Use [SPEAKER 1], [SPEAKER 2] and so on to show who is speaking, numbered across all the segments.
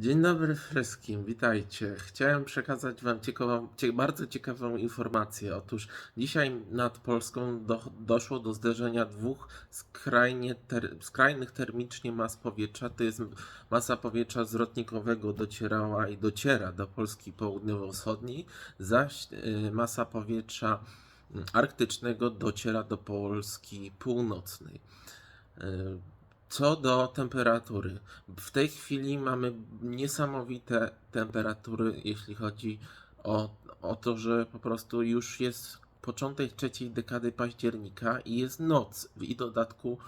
[SPEAKER 1] Dzień dobry wszystkim, witajcie. Chciałem przekazać Wam ciekawą, cie, bardzo ciekawą informację. Otóż dzisiaj nad Polską do, doszło do zderzenia dwóch skrajnie ter, skrajnych termicznie mas powietrza. To jest masa powietrza zwrotnikowego docierała i dociera do Polski południowo-wschodniej, zaś y, masa powietrza arktycznego dociera do Polski północnej. Y, co do temperatury. W tej chwili mamy niesamowite temperatury, jeśli chodzi o, o to, że po prostu już jest początek trzeciej dekady października i jest noc i w dodatku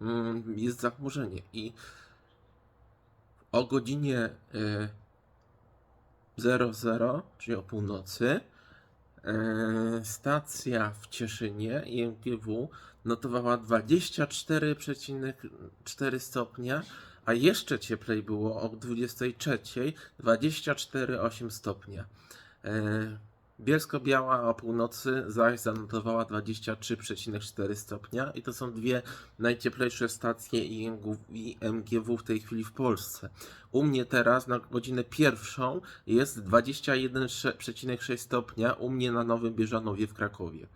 [SPEAKER 1] mm, jest zachmurzenie. I o godzinie y, 00, czyli o północy, stacja w Cieszynie IMGW notowała 24,4 stopnia, a jeszcze cieplej było o 23 24,8 stopnia. Bielsko-Biała o północy zaś zanotowała 23,4 stopnia i to są dwie najcieplejsze stacje IMGW w tej chwili w Polsce. U mnie teraz na godzinę pierwszą jest 21,6 stopnia, u mnie na Nowym Bieżanowie w Krakowie.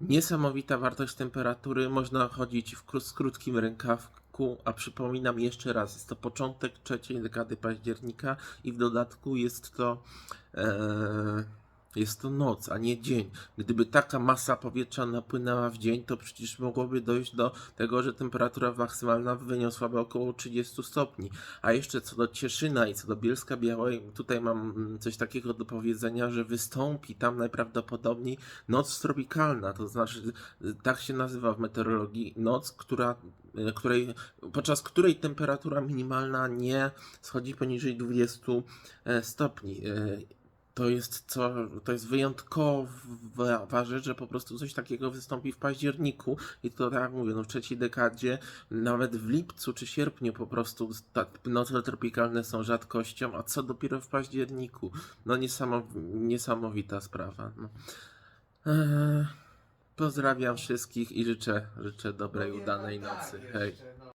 [SPEAKER 1] Niesamowita wartość temperatury, można chodzić w z krótkim rękawku, a przypominam jeszcze raz, jest to początek trzeciej dekady października i w dodatku jest to e, jest to noc, a nie dzień. Gdyby taka masa powietrza napłynęła w dzień, to przecież mogłoby dojść do tego, że temperatura maksymalna wyniosłaby około 30 stopni. A jeszcze co do Cieszyna i co do Bielska Białej, tutaj mam mm, coś takiego do powiedzenia, że wystąpi tam najprawdopodobniej noc tropikalna, to znaczy y, tak się nazywa w meteorologii noc, która, y, której, podczas której temperatura minimalna nie schodzi poniżej 20 e, stopni. To jest, co, to jest wyjątkowa rzecz, że po prostu coś takiego wystąpi w październiku i to tak jak mówię, no w trzeciej dekadzie, nawet w lipcu czy sierpniu po prostu noce tropikalne są rzadkością, a co dopiero w październiku. No niesamow, niesamowita sprawa. No. Eee, pozdrawiam wszystkich i życzę, życzę dobrej,
[SPEAKER 2] Powiem
[SPEAKER 1] udanej
[SPEAKER 2] wam tak
[SPEAKER 1] nocy. Hej.